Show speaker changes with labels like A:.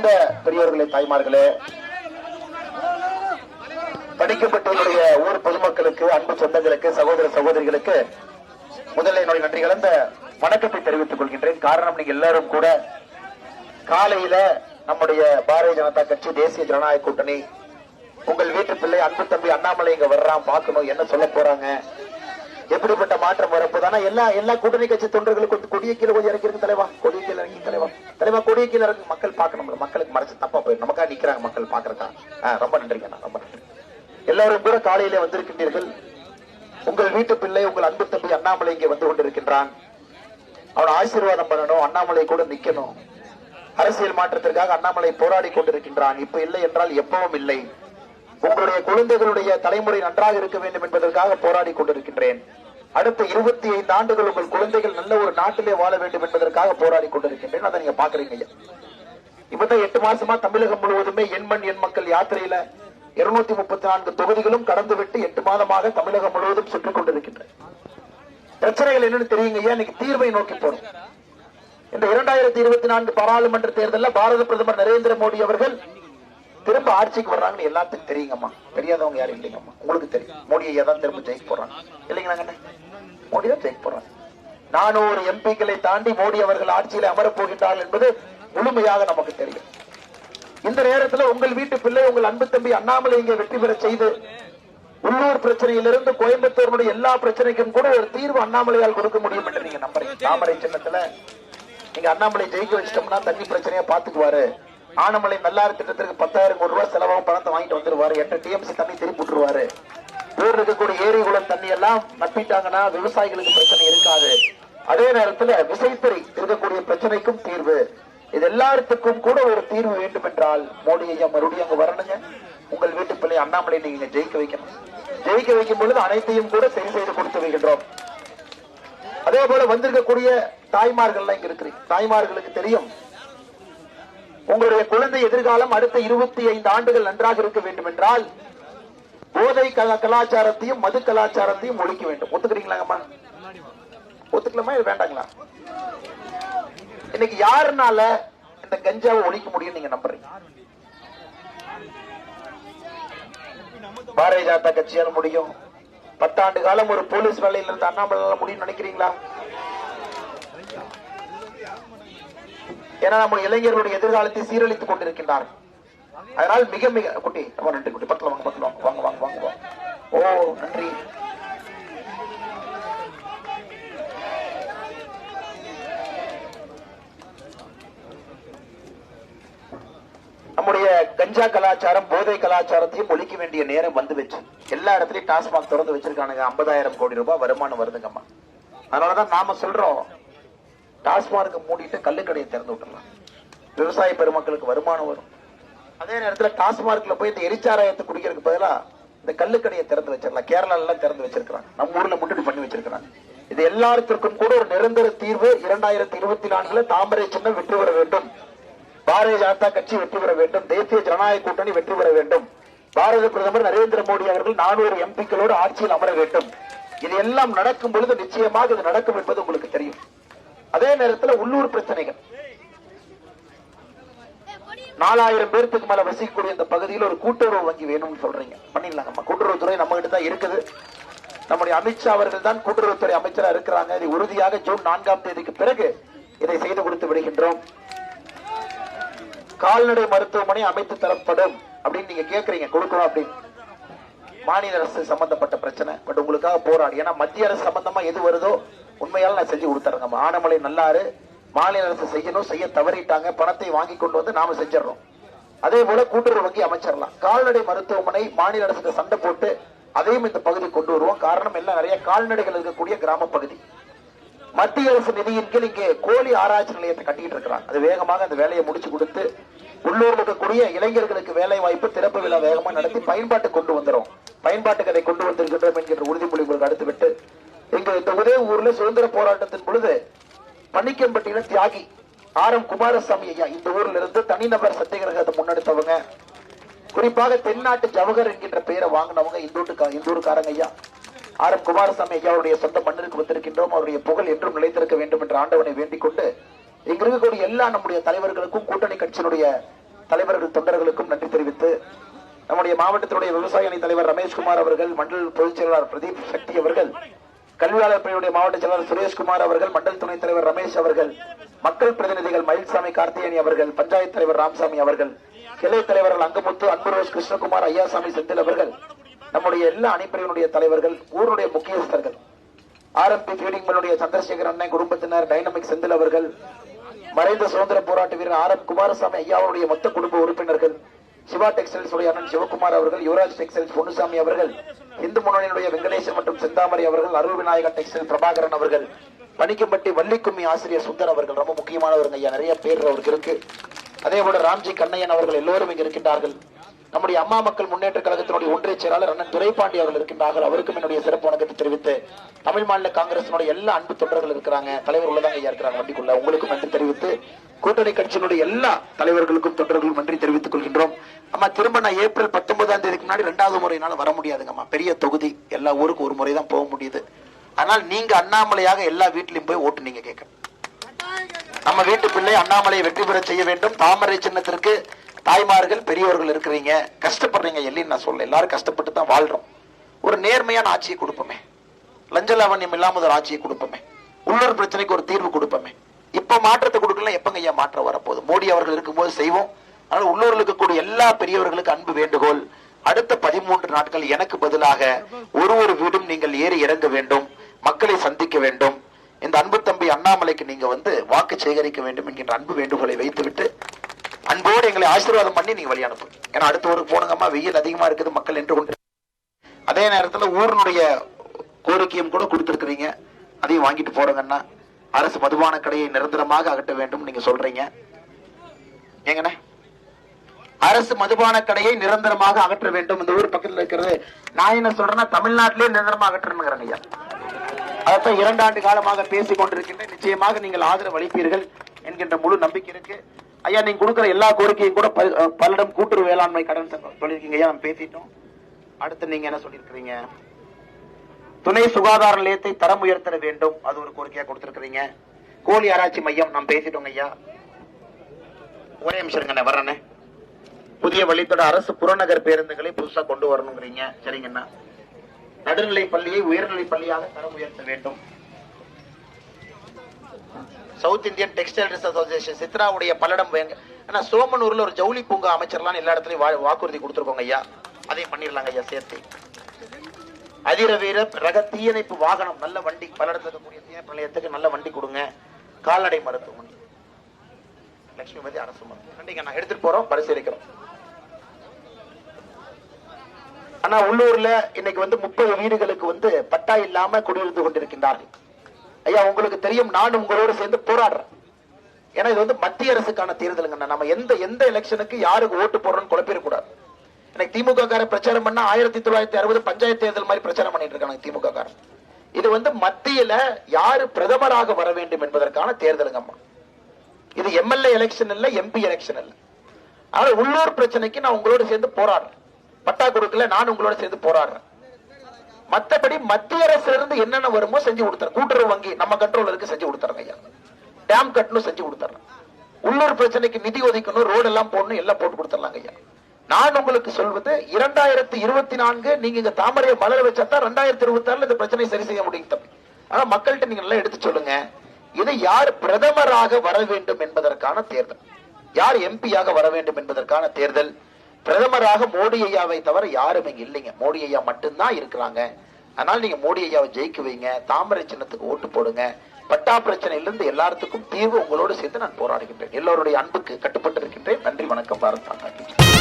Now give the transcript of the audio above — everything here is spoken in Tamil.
A: சிறந்த பெரியவர்களே தாய்மார்களே படிக்கப்பட்டவருடைய ஊர் பொதுமக்களுக்கு அன்பு சொந்தங்களுக்கு சகோதர சகோதரிகளுக்கு முதல்ல என்னுடைய நன்றி கலந்த வணக்கத்தை தெரிவித்துக் கொள்கின்றேன். காரணம் நீங்க எல்லாரும் கூட காலையில நம்முடைய பாரதிய ஜனதா கட்சி தேசிய ஜனநாயக கூட்டணி உங்கள் வீட்டு பிள்ளை அன்பு தம்பி அண்ணாமலை இங்க வர்றான் பார்க்கணும் என்ன சொல்ல போறாங்க? எப்படிப்பட்ட மாற்றம் வரப்போதானா எல்லா எல்லா கூட்டணி கட்சி தொண்டர்களுக்கு கொடிய கீழே கொஞ்சம் இறக்கி தலைவா. கொடிய கீழே இறங்கி தலைவா. தலைவா கொடிய கீழே இறங்கி மக்கள் பார்க்கணும் மக்களுக்கு மறைச்சு தப்பா போயிடும். நமக்கா நிக்கிறாங்க மக்கள் பாக்குறதா ரொம்ப நன்றிங்க ரொம்ப நன்றி. எல்லாரும் கூட காலையில வந்திருக்கின்றீர்கள். உங்கள் வீட்டு பிள்ளை உங்கள் அன்பு தம்பி அண்ணாமலை இங்கே வந்து கொண்டிருக்கின்றான். அவன் ஆசீர்வாதம் பண்ணணும். அண்ணாமலை கூட நிக்கணும். அரசியல் மாற்றத்திற்காக அண்ணாமலை போராடி கொண்டிருக்கின்றான். இப்ப இல்லை என்றால் எப்பவும் இல்லை. உங்களுடைய குழந்தைகளுடைய தலைமுறை நன்றாக இருக்க வேண்டும் என்பதற்காக போராடி கொண்டிருக்கின்றேன். அடுத்த இருபத்தி ஐந்து ஆண்டுகள் உங்கள் குழந்தைகள் நல்ல ஒரு நாட்டிலே வாழ வேண்டும் என்பதற்காக போராடி கொண்டிருக்கின்றேன். அதை நீங்க பாக்குறீங்க ஐயா. இப்பதான் எட்டு மாசமா தமிழகம் முழுவதுமே எண்மண் எண் மக்கள் யாத்திரையில இருநூத்தி முப்பத்தி நான்கு தொகுதிகளும் கடந்து விட்டு எட்டு மாதமாக தமிழகம் முழுவதும் சுற்றிக் கொண்டிருக்கின்றன. பிரச்சனைகள் என்னன்னு தெரியுங்க ஐயா. இன்னைக்கு தீர்வை நோக்கி போறோம். இந்த இரண்டாயிரத்தி இருபத்தி நான்கு பாராளுமன்ற தேர்தலில் பாரத பிரதமர் நரேந்திர மோடி அவர்கள் திரும்ப ஆட்சிக்கு வர்றாங்கன்னு எல்லாத்துக்கும் தெரியுங்கம்மா. தெரியாதவங்க யாரும் இல்லைங்கம்மா. உங்களுக்கு தெரியும். மோடி ஐயா தான் திரும்ப ஜெயிக்க போறாங்க இல்லைங்களா மோடி தான் ஜெயிக்க போறாங்க நானூறு எம்பிக்களை தாண்டி மோடி அவர்கள் ஆட்சியில் அமரப் போகின்றார்கள் என்பது முழுமையாக நமக்கு தெரியும். இந்த நேரத்துல உங்கள் வீட்டு பிள்ளை உங்கள் அன்பு தம்பி அண்ணாமலை இங்கே வெற்றி பெற செய்து உள்ளூர் பிரச்சனையிலிருந்து கோயம்புத்தூருடைய எல்லா பிரச்சனைக்கும் கூட ஒரு தீர்வு அண்ணாமலையால் கொடுக்க முடியும் என்று நீங்க நம்புறீங்க. தாமரை சின்னத்துல நீங்க அண்ணாமலை ஜெயிக்க வச்சிட்டோம்னா தண்ணி பிரச்சனையா பாத்துக்குவாரு ஆனமலை நல்லாறு திட்டத்திற்கு பத்தாயிரம் கோடி ரூபாய் செலவாகும் பணத்தை வாங்கிட்டு வந்துருவாரு. எட்டு டிஎம்சி தண்ணி திருப்பி விட்டுருவாரு. ஊர் இருக்கக்கூடிய ஏரி குளம் தண்ணி எல்லாம் நப்பிட்டாங்கன்னா விவசாயிகளுக்கு பிரச்சனை இருக்காது. அதே நேரத்துல விசைத்துறை இருக்கக்கூடிய பிரச்சனைக்கும் தீர்வு. இது எல்லாத்துக்கும் கூட ஒரு தீர்வு வேண்டும் என்றால் மோடி ஐயா மறுபடியும் அங்க வரணுங்க. உங்கள் வீட்டு பிள்ளை அண்ணாமலை நீங்க ஜெயிக்க வைக்கணும். ஜெயிக்க வைக்கும் பொழுது அனைத்தையும் கூட சரி செய்து கொடுத்து வைக்கின்றோம். அதே போல வந்திருக்கக்கூடிய தாய்மார்கள் இங்க இருக்கிறீங்க. தாய்மார்களுக்கு தெரியும். உங்களுடைய குழந்தை எதிர்காலம் அடுத்த இருபத்தி ஐந்து ஆண்டுகள் நன்றாக இருக்க வேண்டும் என்றால் போதை கலா- கலாச்சாரத்தையும் மது கலாச்சாரத்தையும் ஒழிக்க வேண்டும். ஒத்துக்கிறீங்களாங்கம்மா? ஒத்துக்கலாமா இது வேண்டாங்களா? இன்னைக்கு யாருனால இந்த கஞ்சாவை ஒழிக்க முடியும் நீங்க நம்புறீங்க? பாரதிய ஜனதா கட்சியால முடியும். பத்தாண்டு காலம் ஒரு போலீஸ் வேலையில இருந்து அண்ணாமலை முடியும் நினைக்கிறீங்களா? ஏன்னா நம்ம இளைஞர்களுடைய எதிர்காலத்தை சீரழித்துக் கொண்டிருக்கின்றார். அதனால் மிக மிக குட்டி ரொம்ப நன்றி குட்டி பக்கத்துல வாங்க பக்கத்துல வாங்க வாங்க வாங்க வாங்க. ஓ நன்றி. நம்முடைய கஞ்சா கலாச்சாரம் போதை கலாச்சாரத்தையும் ஒழிக்க வேண்டிய நேரம் வந்து வச்சு எல்லா இடத்துலயும் டாஸ்மாக் திறந்து வச்சிருக்கானுங்க 50000 கோடி ரூபாய் வருமானம் வருதுங்கம்மா. அதனாலதான் நாம சொல்றோம் டாஸ்மார்க் மூடிட்டு கள்ளுக்கடையை திறந்து விட்டுலாம் விவசாய பெருமக்களுக்கு வருமானம் வரும். அதே நேரத்துல டாஸ்மார்க்ல போய் இந்த எரிச்சாராயத்தை குடிக்கிறதுக்கு பதிலா இந்த கள்ளுக்கடையை திறந்து வச்சிடலாம். கேரளால எல்லாம் திறந்து வச்சிருக்கிறாங்க. நம்ம ஊர்ல முன்னாடி பண்ணி வச்சிருக்கிறாங்க. இது எல்லாத்திற்கும் கூட ஒரு நிரந்தர தீர்வு இரண்டாயிரத்தி இருபத்தி நான்குல தாமரை சின்னம் வெற்றி பெற வேண்டும். பாரதிய ஜனதா கட்சி வெற்றி பெற வேண்டும். தேசிய ஜனநாயக கூட்டணி வெற்றி பெற வேண்டும். பாரத பிரதமர் நரேந்திர மோடி அவர்கள் நானூறு எம்பிக்களோடு ஆட்சியில் அமர வேண்டும். இது எல்லாம் நடக்கும் பொழுது நிச்சயமாக இது நடக்கும் என்பது உங்களுக்கு தெரியும். அதே நேரத்துல உள்ளூர் பிரச்சனைகள். நாலாயிரம் பேர்த்துக்கு மேல வசிக்கக்கூடிய இந்த பகுதியில் ஒரு கூட்டுறவு வங்கி வேணும்னு சொல்றீங்க. பண்ணிடலாங்கம்மா கூட்டுறவுத்துறை நம்ம கிட்ட தான் இருக்குது. நம்முடைய அமித்ஷா அவர்கள் தான் கூட்டுறவுத்துறை அமைச்சரா இருக்கிறாங்க. இதை உறுதியாக ஜூன் நான்காம் தேதிக்கு பிறகு இதை செய்து கொடுத்து விடுகின்றோம். கால்நடை மருத்துவமனை அமைத்து தரப்படும் அப்படின்னு நீங்க கேட்கறீங்க கொடுக்கணும் அப்படின்னு. மாநில அரசு சம்பந்தப்பட்ட பிரச்சனை. பட் உங்களுக்காக போராடு. ஏன்னா மத்திய அரசு சம்பந்தமா எது வருதோ உண்மையால் நான் செஞ்சு கொடுத்துறேங்க ஆனமலை நல்லாரு மாநில அரசு செய்யணும் செய்ய தவறிட்டாங்க பணத்தை வாங்கி கொண்டு வந்து நாம செஞ்சிடறோம். அதே போல கூட்டுறவு வங்கி அமைச்சிடலாம். கால்நடை மருத்துவமனை மாநில அரசுக்கு சண்டை போட்டு அதையும் இந்த பகுதி கொண்டு வருவோம். காரணம் எல்லாம் நிறைய கால்நடைகள் இருக்கக்கூடிய கிராம பகுதி. மத்திய அரசு நிதியின் கீழ் இங்கே கோழி ஆராய்ச்சி நிலையத்தை கட்டிட்டு இருக்கிறாங்க அது வேகமாக அந்த வேலையை முடிச்சு கொடுத்து உள்ளூர்ல இருக்கக்கூடிய இளைஞர்களுக்கு வேலை வாய்ப்பு திறப்பு விழா வேகமா நடத்தி பயன்பாட்டு கொண்டு வந்துரும். பயன்பாட்டுக்கு அதை கொண்டு வந்திருக்கின்றோம் என்கின்ற உறுதிமொழி உங்களுக்கு அடுத்து விட்டு இந்த உதய ஊர்ல சுதந்திர போராட்டத்தின் பொழுது பன்னிக்கம்பட்டியில தியாகி ஆர் எம் குமாரசாமி ஐயா இந்த ஊர்ல இருந்து தனிநபர் சத்தியகிரகத்தை முன்னெடுத்தவங்க. குறிப்பாக தென்னாட்டு ஜவஹர் என்கின்ற பெயரை வாங்கினவங்க இந்தூட்டுக்கா இந்தூருக்காரங்க ஐயா. ஆர் எம் குமாரசாமி ஐயாவுடைய சொந்த மண்ணிற்கு வந்திருக்கின்றோம். அவருடைய புகழ் என்றும் நிலைத்திருக்க வேண்டும் என்ற ஆண்டவனை வேண்டிக் கொண்டு இங்க இருக்கக்கூடிய எல்லா நம்முடைய தலைவர்களுக்கும் கூட்டணி கட்சியினுடைய தலைவர்கள் தொண்டர்களுக்கும் நன்றி தெரிவித்து நம்முடைய மாவட்டத்தினுடைய விவசாய அணி தலைவர் ரமேஷ்குமார் அவர்கள் மண்டல் பொதுச் செயலாளர் பிரதீப் சக்தி அவர்கள் கல்வியாளர் பணியுடைய மாவட்ட செயலாளர் சுரேஷ்குமார் அவர்கள் மண்டல் துணைத் தலைவர் ரமேஷ் அவர்கள் மக்கள் பிரதிநிதிகள் மயில்சாமி கார்த்தியேயனி அவர்கள் பஞ்சாயத்து தலைவர் ராமசாமி அவர்கள் கிளை தலைவர்கள் அங்கமுத்து அன்புரோஸ் கிருஷ்ணகுமார் ஐயாசாமி செந்தில் அவர்கள் நம்முடைய எல்லா அணிப்பிரிவினுடைய தலைவர்கள் ஊருடைய முக்கியஸ்தர்கள். ஆர்எம்பி ஃபீடிங் மில்லுடைய சந்திரசேகர் அண்ணன் குடும்பத்தினர் டைனமிக் செந்தில் அவர்கள் மறைந்த சுதந்திர போராட்ட வீரர் ஆர் எம் குமாரசாமி ஐயாவுடைய மொத்த குடும்ப உறுப்பினர்கள் சிவா டெக்ஸ்டைல்ஸ் உடைய அண்ணன் சிவகுமார் அவர்கள் யுவராஜ் டெக்ஸ்டைல்ஸ் பொன்னுசாமி அவர்கள் இந்து முன்னணியினுடைய வெங்கடேசன் மற்றும் செந்தாமரை அவர்கள் அருள் விநாயகர் டெக்ஸ்டைல் பிரபாகரன் அவர்கள் பணிக்கம்பட்டி வள்ளிக்கும்மி ஆசிரியர் சுந்தர் அவர்கள் ரொம்ப முக்கியமானவருங்க ஐயா நிறைய பேர் அவருக்கு இருக்கு. அதே போல ராம்ஜி கண்ணையன் அவர்கள் எல்லோரும் இங்கு இருக்கின்றார்கள். நம்முடைய அம்மா மக்கள் முன்னேற்ற கழகத்தினுடைய ஒன்றிய செயலாளர் அண்ணன் துரைப்பாண்டி அவர்கள் இருக்கின்றார்கள். அவருக்கும் என்னுடைய சிறப்பு வணக்கத்தை தெரிவித்து தமிழ் மாநில காங்கிரசினுடைய எல்லா அன்பு தொண்டர்கள் இருக்கிறாங்க. தலைவர் உள்ளதாங்க ஐயா இருக்கிறாங்க. வண்டிக்குள்ள உங்களுக்கும் நன்றி தெரிவித்து கூட்டணி கட்சியினுடைய எல்லா தலைவர்களுக்கும் தொண்டர்களுக்கும் நன்றி தெரிவித்துக் கொள்கின்றோம். அம்மா திரும்ப நான் ஏப்ரல் பத்தொன்பதாம் தேதிக்கு முன்னாடி ரெண்டாவது முறையினால வர முடியாதுங்கம்மா. பெரிய தொகுதி. எல்லா ஊருக்கும் ஒரு முறை தான் போக முடியுது. ஆனால் நீங்க அண்ணாமலையாக எல்லா வீட்லயும் போய் ஓட்டு நீங்க கேட்கணும். நம்ம வீட்டு பிள்ளை அண்ணாமலையை வெற்றி பெற செய்ய வேண்டும். தாமரை சின்னத்திற்கு தாய்மார்கள் பெரியவர்கள் இருக்கிறீங்க கஷ்டப்படுறீங்க இல்லைன்னு நான் சொல்ல எல்லாரும் கஷ்டப்பட்டு தான் வாழ்றோம். ஒரு நேர்மையான ஆட்சியை கொடுப்போமே. லஞ்ச லாவண்யம் ஒரு ஆட்சியை கொடுப்போமே. உள்ளூர் பிரச்சனைக்கு ஒரு தீர்வு கொடுப்போமே. இப்ப மாற்றத்தை கொடுக்கலாம் எப்பங்க ஐயா மாற்றம் வரப்போகுது? மோடி அவர்கள் இருக்கும்போது செய்வோம். ஆனால் உள்ளூரில் இருக்கக்கூடிய எல்லா பெரியவர்களுக்கு அன்பு வேண்டுகோள். அடுத்த பதிமூன்று நாட்கள் எனக்கு பதிலாக ஒரு ஒரு வீடும் நீங்கள் ஏறி இறங்க வேண்டும். மக்களை சந்திக்க வேண்டும். இந்த அன்பு தம்பி அண்ணாமலைக்கு நீங்க வந்து வாக்கு சேகரிக்க வேண்டும் என்கின்ற அன்பு வேண்டுகோளை வைத்துவிட்டு அன்போடு எங்களை ஆசீர்வாதம் பண்ணி நீங்க வழி அனுப்பு ஏன்னா அடுத்த ஊருக்கு போனுங்கம்மா வெயில் அதிகமா இருக்குது மக்கள் என்று கொண்டு அதே நேரத்துல ஊரினுடைய கோரிக்கையும் கூட கொடுத்துருக்குறீங்க. அதையும் வாங்கிட்டு போறங்கன்னா அரசு மதுபான கடையை நிரந்தரமாக அகற்ற வேண்டும் நீங்க சொல்றீங்க. ஏங்கண்ணே? அரசு மதுபான கடையை நிரந்தரமாக அகற்ற வேண்டும். இந்த ஊர் பக்கத்துல இருக்கிறது. நான் என்ன சொல்றேன்னா தமிழ்நாட்டிலே நிரந்தரமாக அகற்றணுங்கிறேன் ஐயா. அதைத்தான் இரண்டாண்டு காலமாக பேசிக் கொண்டிருக்கின்ற நிச்சயமாக நீங்கள் ஆதரவு அளிப்பீர்கள் என்கின்ற முழு நம்பிக்கை இருக்கு. ஐயா நீங்க கொடுக்கிற எல்லா கோரிக்கையும் கூட பல்லிடம் கூட்டுறவு வேளாண்மை கடன் சொல்லியிருக்கீங்க ஐயா நம்ம பேசிட்டோம். அடுத்து நீங்க என்ன சொல்லியிருக்கிறீங்க? துணை சுகாதார நிலையத்தை தரம் உயர்த்த வேண்டும். அது ஒரு கோரிக்கையா கொடுத்திருக்கிறீங்க. கோழி ஆராய்ச்சி மையம் நாம் பேசிட்டோங்க ஐயா. ஒரே நிமிஷம் இருங்க வர்றேனே. புதிய வழித்தட அரசு புறநகர் பேருந்துகளை புதுசா கொண்டு வரணுங்கிறீங்க. சரிங்கண்ணா நடுநிலை பள்ளியை உயர்நிலை பள்ளியாக தரம் உயர்த்த வேண்டும். சவுத் இந்தியன் டெக்ஸ்டைல் அசோசியேஷன் சித்ராவுடைய பல்லடம் வேங்க ஆனா சோமனூர்ல ஒரு ஜவுளி பூங்கா அமைச்சர்லாம் எல்லா இடத்துலயும் வா- வாக்குறுதி கொடுத்துருக்கோங்க ஐயா. அதையும் பண்ணிடலாங்க ஐயா சேர்த்து. அதிரவீர ரக தீயணைப்பு வாகனம் நல்ல வண்டி பல்லடத்துல கூடிய தீயணைப்பு நிலையத்துக்கு நல்ல வண்டி கொடுங்க. கால்நடை மருத்துவமனை. லட்சுமிபதி அரசு மருத்துவம் கண்டிப்பா நான் எடுத்துட்டு போறோம் பரிசீலிக்கிறோம். ஆனா உள்ளூர்ல இன்னைக்கு வந்து முப்பது வீடுகளுக்கு வந்து பட்டா இல்லாம குடியிருந்து கொண்டிருக்கின்றார்கள். ஐயா உங்களுக்கு தெரியும் நான் உங்களோட சேர்ந்து போராடுறேன். ஏன்னா இது வந்து மத்திய அரசுக்கான தேர்தலுங்க நம்ம எந்த எந்த எலெக்ஷனுக்கு யாருக்கு ஓட்டு போடுறோம்னு குழப்பிடக்கூடாது. எனக்கு திமுக கார பிரச்சாரம் பண்ணா ஆயிரத்தி தொள்ளாயிரத்தி அறுபது பஞ்சாயத்து தேர்தல் மாதிரி பிரச்சாரம் பண்ணிட்டு இருக்காங்க திமுக காரன். இது வந்து மத்தியில யாரு பிரதமராக வர வேண்டும் என்பதற்கான தேர்தலுங்கம்மா இது எம்எல்ஏ எலெக்ஷன் இல்ல எம்பி எலெக்ஷன் இல்ல. ஆனால் உள்ளூர் பிரச்சனைக்கு நான் உங்களோட சேர்ந்து போராடுறேன். பட்டா கொடுக்கல நான் உங்களோட சேர்ந்து போராடுறேன். மத்தபடி மத்திய அரசுல இருந்து என்னென்ன வருமோ செஞ்சு கொடுத்துறேன். கூட்டுறவு வங்கி நம்ம கண்ட்ரோல் இருக்கு செஞ்சு கொடுத்துறேன் ஐயா. டேம் கட்டணும் செஞ்சு கொடுத்துறேன். உள்ளூர் பிரச்சனைக்கு நிதி ஒதுக்கணும் ரோடு எல்லாம் போடணும் எல்லாம் போட்டு கொடுத்துடலாங்க ஐயா. நான் உங்களுக்கு சொல்வது இரண்டாயிரத்தி இருபத்தி நான்கு நீங்க இங்க தாமரையை மலர வச்சா தான் ரெண்டாயிரத்தி இருபத்தி ஆறுல இந்த பிரச்சனையை சரி செய்ய முடியும் தம்பி. ஆனா மக்கள்கிட்ட நீங்க நல்லா எடுத்து சொல்லுங்க. இது யார் பிரதமராக வர வேண்டும் என்பதற்கான தேர்தல். யார் எம்பியாக வர வேண்டும் என்பதற்கான தேர்தல்? பிரதமராக மோடி ஐயாவை தவிர யாரும் இங்க இல்லைங்க. மோடி ஐயா மட்டும்தான் இருக்கிறாங்க. அதனால நீங்க மோடி ஐயாவை ஜெயிக்க வைங்க. தாமரை சின்னத்துக்கு ஓட்டு போடுங்க. பட்டா பிரச்சனையிலிருந்து எல்லாத்துக்கும் தீர்வு உங்களோடு சேர்ந்து நான் போராடுகின்றேன். எல்லோருடைய அன்புக்கு கட்டுப்பட்டு இருக்கின்றேன் நன்றி வணக்கம். பாரத்